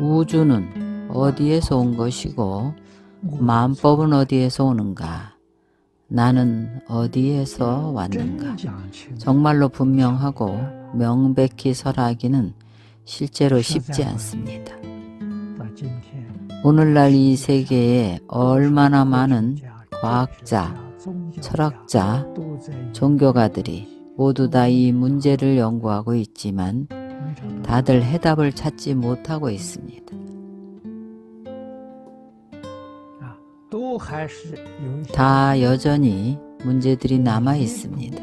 우주는 어디에서 온 것이고 만법은 어디에서 오는가? 나는 어디에서 왔는가? 정말로 분명하고 명백히 설하기는 실제로 쉽지 않습니다. 오늘날 이 세계에 얼마나 많은 과학자, 철학자, 종교가들이 모두 다 이 문제를 연구하고 있지만 다들 해답을 찾지 못하고 있습니다. 다 여전히 문제들이 남아 있습니다.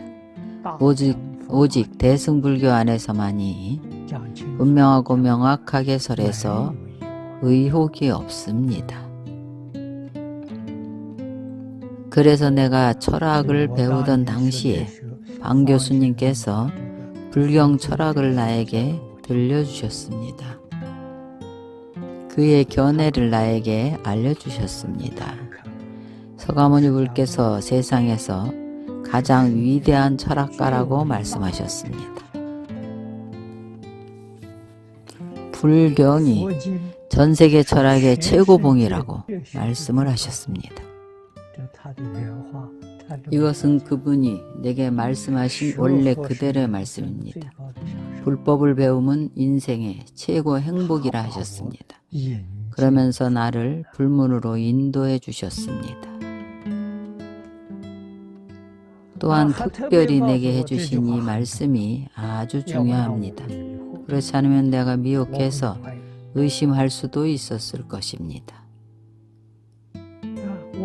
오직 오직 대승불교 안에서만이 분명하고 명확하게 설해서 의혹이 없습니다. 그래서 내가 철학을 배우던 당시에 방 교수님께서 불경 철학을 나에게 들려주셨습니다. 그의 견해를 나에게 알려주셨습니다. 서가모니 불께서 세상에서 가장 위대한 철학가라고 말씀하셨습니다. 불경이 전 세계 철학의 최고봉이라고 말씀을 하셨습니다. 이것은 그분이 내게 말씀하신 원래 그대로의 말씀입니다. 불법을 배움은 인생의 최고 행복이라 하셨습니다. 그러면서 나를 불문으로 인도해 주셨습니다. 또한 특별히 내게 해주신 이 말씀이 아주 중요합니다. 그렇지 않으면 내가 미혹해서 의심할 수도 있었을 것입니다.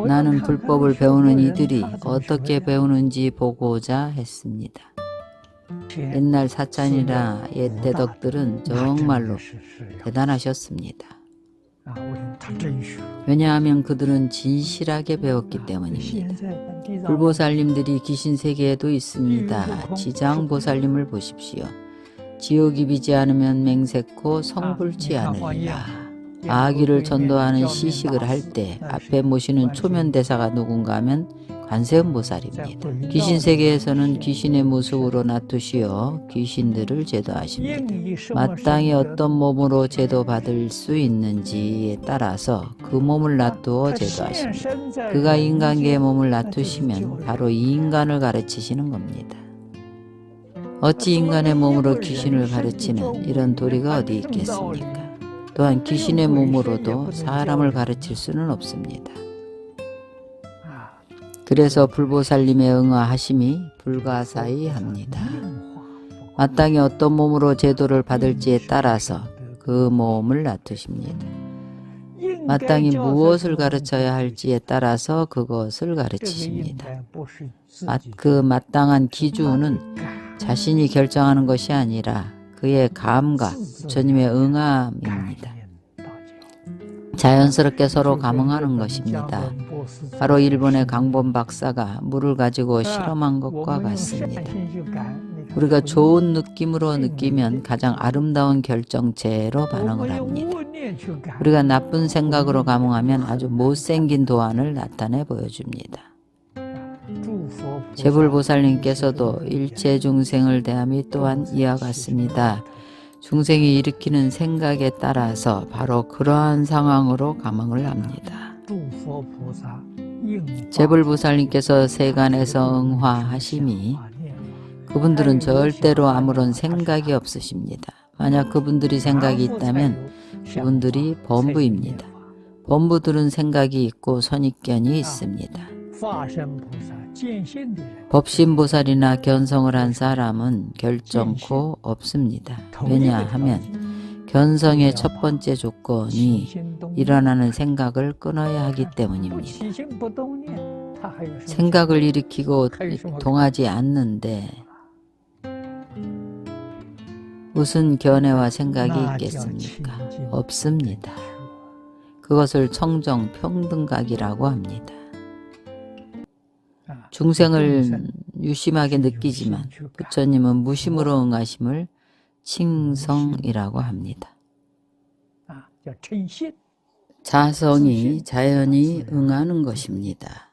나는 불법을 배우는 이들이 어떻게 배우는지 보고자 했습니다. 옛날 사찬이라 옛 대덕들은 정말로 대단하셨습니다. 왜냐하면 그들은 진실하게 배웠기 때문입니다. 불보살님들이 귀신 세계에도 있습니다. 지장보살님을 보십시오. 지옥이 비지 않으면 맹세코 성불치 않으리라. 아기를 전도하는 시식을 할 때 앞에 모시는 초면 대사가 누군가 하면 관세음보살입니다. 귀신 세계에서는 귀신의 모습으로 나투시어 귀신들을 제도하십니다. 마땅히 어떤 몸으로 제도받을 수 있는지에 따라서 그 몸을 놔두어 제도하십니다. 그가 인간계의 몸을 놔두시면 바로 이 인간을 가르치시는 겁니다. 어찌 인간의 몸으로 귀신을 가르치는 이런 도리가 어디 있겠습니까? 또한 귀신의 몸으로도 사람을 가르칠 수는 없습니다. 그래서 불보살님의 응하하심이 불가사의합니다. 마땅히 어떤 몸으로 제도를 받을지에 따라서 그 몸을 놔두십니다. 마땅히 무엇을 가르쳐야 할지에 따라서 그것을 가르치십니다. 마- 그 마땅한 기준은 자신이 결정하는 것이 아니라 그의 감과 부처님의 응함입니다. 자연스럽게 서로 감응하는 것입니다. 바로 일본의 강본 박사가 물을 가지고 실험한 것과 같습니다. 우리가 좋은 느낌으로 느끼면 가장 아름다운 결정체로 반응을 합니다. 우리가 나쁜 생각으로 감응하면 아주 못생긴 도안을 나타내 보여줍니다. 제불보살님께서도 일체 중생을 대함이 또한 이와 같습니다. 중생이 일으키는 생각에 따라서 바로 그러한 상황으로 감응을 합니다. 제불보살님께서 세간에서 응화하심이 그분들은 절대로 아무런 생각이 없으십니다. 만약 그분들이 생각이 있다면 그분들이 범부입니다. 범부들은 생각이 있고 선입견이 있습니다. 법신보살이나 견성을 한 사람은 결정코 없습니다. 왜냐하면 견성의 첫 번째 조건이 일어나는 생각을 끊어야 하기 때문입니다. 생각을 일으키고 동하지 않는데 무슨 견해와 생각이 있겠습니까? 없습니다. 그것을 청정 평등각이라고 합니다. 중생을 유심하게 느끼지만 부처님은 무심으로 응하심을 칭성이라고 합니다. 자성이 자연히 응하는 것입니다.